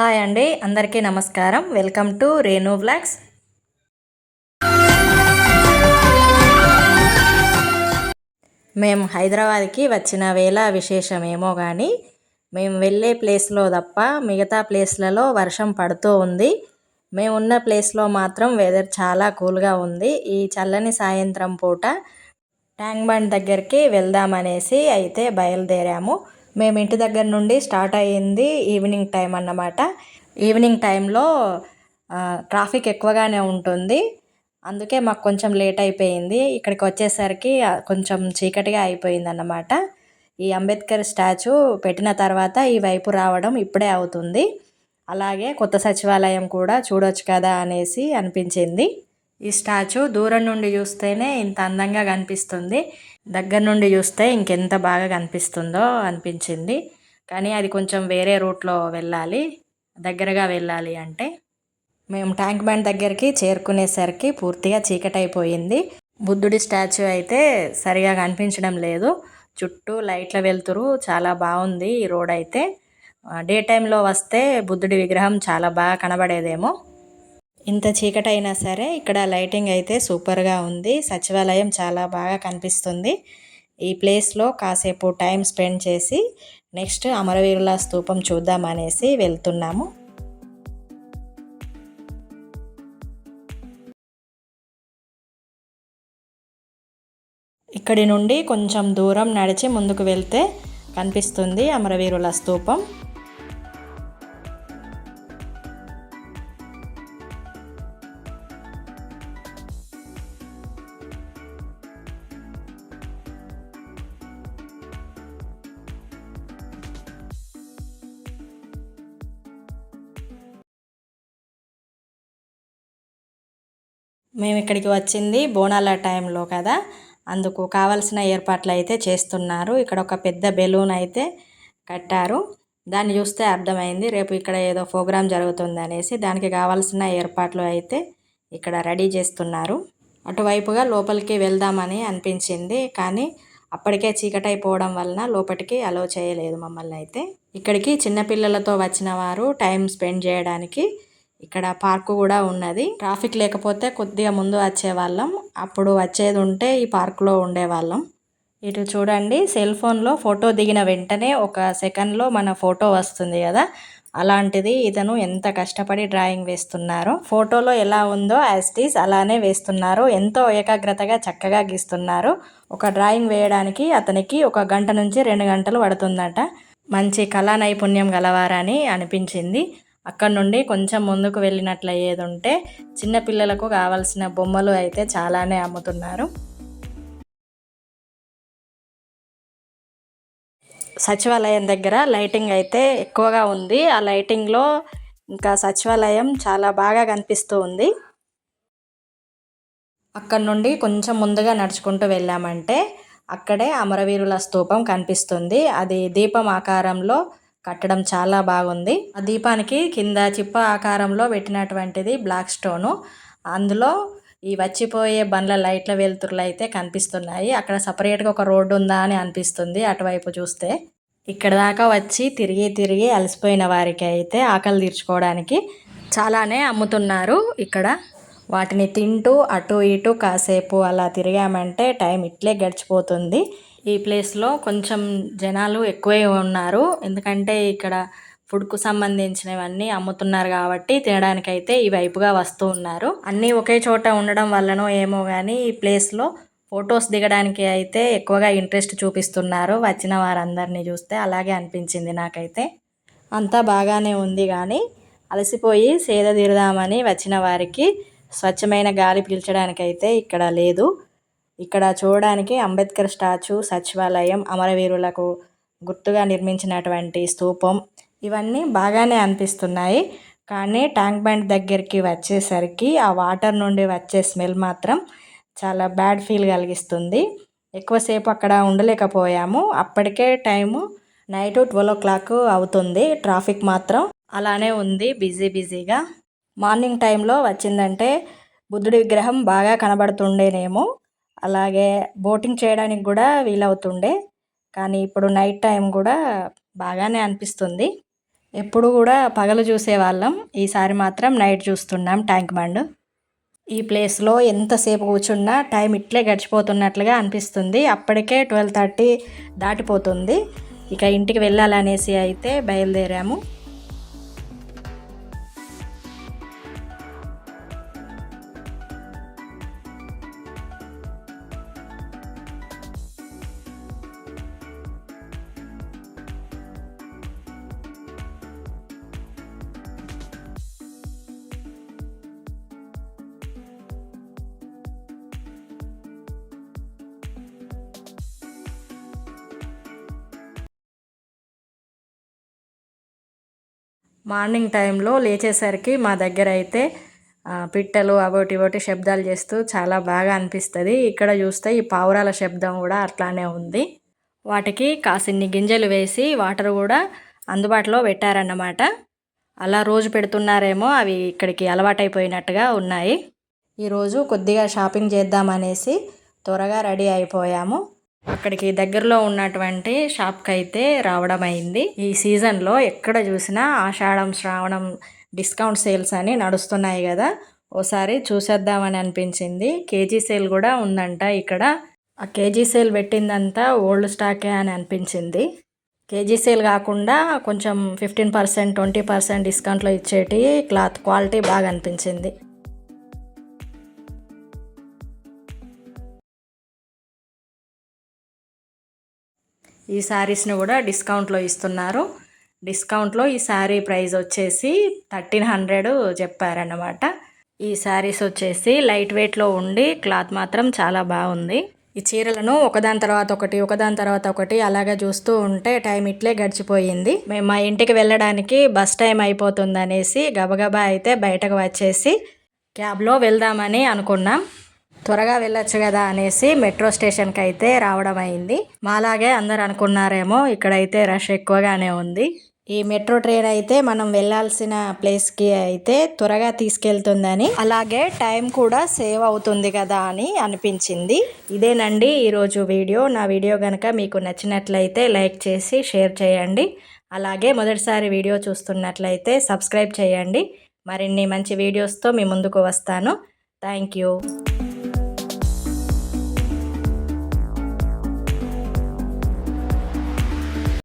Hi అండి అందరికీ నమస్కారం. వెల్కమ్ టు రేణు బ్లాగ్స్ మేము హైదరాబాద్కి వచ్చిన వేళ విశేషమేమో కానీ మేము వెళ్ళే ప్లేస్లో తప్ప మిగతా ప్లేస్లలో వర్షం పడుతూ ఉంది. మేము ఉన్న ప్లేస్లో మాత్రం వెదర్ చాలా కూల్గా ఉంది. ఈ చల్లని సాయంత్రం పూట ట్యాంక్ బండ్ దగ్గరికి వెళ్దామనేసి అయితే బయలుదేరాము. మేము ఇంటి దగ్గర నుండి స్టార్ట్ అయ్యింది ఈవినింగ్ టైం అన్నమాట. ఈవినింగ్ టైంలో ట్రాఫిక్ ఎక్కువగానే ఉంటుంది. అందుకే మాకు కొంచెం లేట్ అయిపోయింది. ఇక్కడికి వచ్చేసరికి కొంచెం చీకటిగా అయిపోయింది అన్నమాట ఈ అంబేద్కర్ స్టాచ్యూ పెట్టిన తర్వాత ఈ వైపు రావడం ఇప్పుడే అవుతుంది. అలాగే కొత్త సచివాలయం కూడా చూడొచ్చు కదా అనేసి అనిపించింది. ఈ స్టాచ్యూ దూరం నుండి చూస్తేనే ఇంత అందంగా కనిపిస్తుంది. దగ్గర నుండి చూస్తే ఇంకెంత బాగా కనిపిస్తుందో అనిపించింది. కానీ అది కొంచెం వేరే రూట్లో వెళ్ళాలి. దగ్గరగా వెళ్ళాలి అంటే. మేము ట్యాంక్ బండ్ దగ్గరికి చేరుకునేసరికి పూర్తిగా చీకటైపోయింది. బుద్ధుడి స్టాచ్యూ అయితే సరిగా కనిపించడం లేదు. చుట్టూ లైట్ల వెలుతురు చాలా బాగుంది ఈ రోడ్ అయితే. డే టైంలో వస్తే బుద్ధుడి విగ్రహం చాలా బాగా కనబడేదేమో. ఇంత చీకటైనా సరే ఇక్కడ లైటింగ్ అయితే సూపర్గా ఉంది. సచివాలయం చాలా బాగా కనిపిస్తుంది. ఈ ప్లేస్లో కాసేపు టైం స్పెండ్ చేసి నెక్స్ట్ అమరవీరుల స్తూపం చూద్దామనేసి వెళ్తున్నాము. ఇక్కడి నుండి కొంచెం దూరం నడిచి ముందుకు వెళ్తే కనిపిస్తుంది అమరవీరుల స్తూపం మేము ఇక్కడికి వచ్చింది బోనాల టైంలో కదా. అందుకు కావలసిన ఏర్పాట్లు అయితే చేస్తున్నారు. ఇక్కడ ఒక పెద్ద బెలూన్ అయితే కట్టారు. దాన్ని చూస్తే అర్థమైంది రేపు ఇక్కడ ఏదో ప్రోగ్రాం జరుగుతుంది అనేసి దానికి కావాల్సిన ఏర్పాట్లు అయితే ఇక్కడ రెడీ చేస్తున్నారు. అటువైపుగా లోపలికి వెళ్దామని అనిపించింది కానీ అప్పటికే చీకటైపోవడం వలన లోపలికి అలో చేయలేదు మమ్మల్ని అయితే ఇక్కడికి చిన్నపిల్లలతో వచ్చిన వారు టైం స్పెండ్ చేయడానికి ఇక్కడ పార్కు కూడా ఉన్నది. ట్రాఫిక్ లేకపోతే కొద్దిగా ముందు వచ్చేవాళ్ళం. అప్పుడు వచ్చేది ఉంటే ఈ పార్కులో ఉండేవాళ్ళం. ఇటు చూడండి సెల్ ఫోన్లో ఫోటో దిగిన వెంటనే ఒక సెకండ్లో మన ఫోటో వస్తుంది కదా? అలాంటిది ఇతను ఎంత కష్టపడి డ్రాయింగ్ వేస్తున్నారో ఫోటోలో ఎలా ఉందో యాస్టీస్ అలానే వేస్తున్నారు ఎంతో ఏకాగ్రతగా చక్కగా గీస్తున్నారు ఒక డ్రాయింగ్ వేయడానికి అతనికి ఒక గంట నుంచి రెండు గంటలు పడుతుందట. మంచి కళా నైపుణ్యం గలవారని అనిపించింది. అక్కడ నుండి కొంచెం ముందుకు వెళ్ళినట్లు అయ్యేది ఉంటే చిన్నపిల్లలకు కావాల్సిన బొమ్మలు అయితే చాలానే అమ్ముతున్నారు. సచివాలయం దగ్గర లైటింగ్ అయితే ఎక్కువగా ఉంది. ఆ లైటింగ్లో ఇంకా సచివాలయం చాలా బాగా కనిపిస్తూ ఉంది. అక్కడ నుండి కొంచెం ముందుగా నడుచుకుంటూ వెళ్ళామంటే అక్కడే అమరవీరుల స్తూపం కనిపిస్తుంది. అది దీపం ఆకారంలో కట్టడం చాలా బాగుంది. ఆ దీపానికి కింద చిప్ప ఆకారంలో పెట్టినటువంటిది బ్లాక్ స్టోను. అందులో ఈ వచ్చిపోయే బండ్ల లైట్ల వెలుతురులు అయితే కనిపిస్తున్నాయి. అక్కడ సపరేట్గా ఒక రోడ్డు ఉందా అని అనిపిస్తుంది అటువైపు చూస్తే. ఇక్కడ దాకా వచ్చి తిరిగి తిరిగి అలసిపోయిన వారికి అయితే ఆకలి తీర్చుకోవడానికి చాలానే అమ్ముతున్నారు ఇక్కడ. వాటిని తింటూ అటు ఇటు కాసేపు అలా తిరిగామంటే టైం ఇట్లే గడిచిపోతుంది. ఈ ప్లేస్లో కొంచెం జనాలు ఎక్కువే ఉన్నారు. ఎందుకంటే ఇక్కడ ఫుడ్కు సంబంధించినవన్నీ అమ్ముతున్నారు కాబట్టి తినడానికైతే ఈ వైపుగా వస్తూ ఉన్నారు. అన్నీ ఒకే చోట ఉండడం వల్లనో ఏమో కానీ ఈ ప్లేస్లో ఫొటోస్ దిగడానికి అయితే ఎక్కువగా ఇంట్రెస్ట్ చూపిస్తున్నారు వచ్చిన వారందరినీ చూస్తే అలాగే అనిపించింది నాకైతే. అంతా బాగానే ఉంది కానీ అలసిపోయి సేద తీరుదామని వచ్చిన వారికి స్వచ్ఛమైన గాలి పీల్చడానికైతే ఇక్కడ లేదు. ఇక్కడ చూడడానికి అంబేద్కర్ స్టాచ్యూ సచివాలయం అమరవీరులకు గుర్తుగా నిర్మించినటువంటి స్థూపం. ఇవన్నీ బాగానే అనిపిస్తున్నాయి. కానీ ట్యాంక్ బండ్ దగ్గరికి వచ్చేసరికి ఆ వాటర్ నుండి వచ్చే స్మెల్ మాత్రం చాలా బ్యాడ్ ఫీల్ కలిగిస్తుంది. ఎక్కువసేపు అక్కడ ఉండలేకపోయాము. అప్పటికే time night twelve o'clock అవుతుంది. ట్రాఫిక్ మాత్రం అలానే ఉంది బిజీ బిజీగా. మార్నింగ్ టైంలో వచ్చిందంటే బుద్ధుడి విగ్రహం బాగా కనబడుతుండేనేమో. అలాగే బోటింగ్ చేయడానికి కూడా వీలవుతుండే. కానీ ఇప్పుడు నైట్ టైం కూడా బాగానే అనిపిస్తుంది. ఎప్పుడు కూడా పగలు చూసేవాళ్ళం. ఈసారి మాత్రం నైట్ చూస్తున్నాం ట్యాంక్ బండ్. ఈ ప్లేస్లో ఎంతసేపు కూర్చున్నా టైం ఇట్లే గడిచిపోతున్నట్లుగా అనిపిస్తుంది. అప్పటికే ట్వెల్వ్ థర్టీ దాటిపోతుంది. ఇక ఇంటికి వెళ్ళాలనేసి అయితే బయలుదేరాము. మార్నింగ్ టైంలో లేచేసరికి మా దగ్గర అయితే పిట్టలు అవోటి ఇవోటి శబ్దాలు చేస్తూ చాలా బాగా అనిపిస్తుంది. ఇక్కడ చూస్తే ఈ పావురాల శబ్దం కూడా అట్లానే ఉంది. వాటికి కాసిన్ని గింజలు వేసి వాటర్ కూడా అందుబాటులో పెట్టారన్నమాట. అలా రోజు పెడుతున్నారేమో అవి ఇక్కడికి అలవాటైపోయినట్టుగా ఉన్నాయి. ఈరోజు కొద్దిగా షాపింగ్ చేద్దామనేసి త్వరగా రెడీ అయిపోయాము. అక్కడికి దగ్గరలో ఉన్నటువంటి షాప్కి అయితే రావడం అయింది ఈ సీజన్లో ఎక్కడ చూసినా ఆషాఢం శ్రావణం డిస్కౌంట్ సేల్స్ అని నడుస్తున్నాయి కదా. ఓసారి చూసేద్దామని అనిపించింది. కేజీ సేల్ కూడా ఉందంట ఇక్కడ. ఆ కేజీ సేల్ పెట్టిందంతా ఓల్డ్ స్టాకే అని అనిపించింది. కేజీ సేల్ కాకుండా కొంచెం ఫిఫ్టీన్ పర్సెంట్ ట్వంటీ పర్సెంట్ డిస్కౌంట్లో ఇచ్చేటి క్లాత్ క్వాలిటీ బాగా అనిపించింది. ఈ శారీస్ని కూడా డిస్కౌంట్లో ఇస్తున్నారు. డిస్కౌంట్లో ఈ శారీ ప్రైస్ వచ్చేసి థర్టీన్ హండ్రెడ్ చెప్పారన్నమాట. ఈ శారీస్ వచ్చేసి లైట్ వెయిట్లో ఉండి క్లాత్ మాత్రం చాలా బాగుంది. ఈ చీరలను ఒకదాని తర్వాత ఒకటి ఒకదాని తర్వాత ఒకటి అలాగే చూస్తూ ఉంటే టైం ఇట్లే గడిచిపోయింది. మేము మా ఇంటికి వెళ్ళడానికి బస్ టైం అయిపోతుంది అనేసి గబగబా అయితే బయటకు వచ్చేసి క్యాబ్లో వెళ్దామని అనుకున్నాం. త్వరగా వెళ్ళొచ్చు కదా అనేసి మెట్రో స్టేషన్కి అయితే రావడం అయింది. మాలాగే అందరు అనుకున్నారేమో ఇక్కడైతే రష్ ఎక్కువగానే ఉంది. ఈ మెట్రో ట్రైన్ అయితే మనం వెళ్ళాల్సిన ప్లేస్కి అయితే త్వరగా తీసుకెళ్తుందని అలాగే టైం కూడా సేవ్ అవుతుంది కదా అని అనిపించింది. ఇదేనండి ఈరోజు వీడియో. నా వీడియో కనుక మీకు నచ్చినట్లయితే లైక్ చేసి షేర్ చేయండి. అలాగే మొదటిసారి వీడియో చూస్తున్నట్లయితే సబ్స్క్రైబ్ చేయండి. మరిన్ని మంచి వీడియోస్తో మీ ముందుకు వస్తాను. Thank you.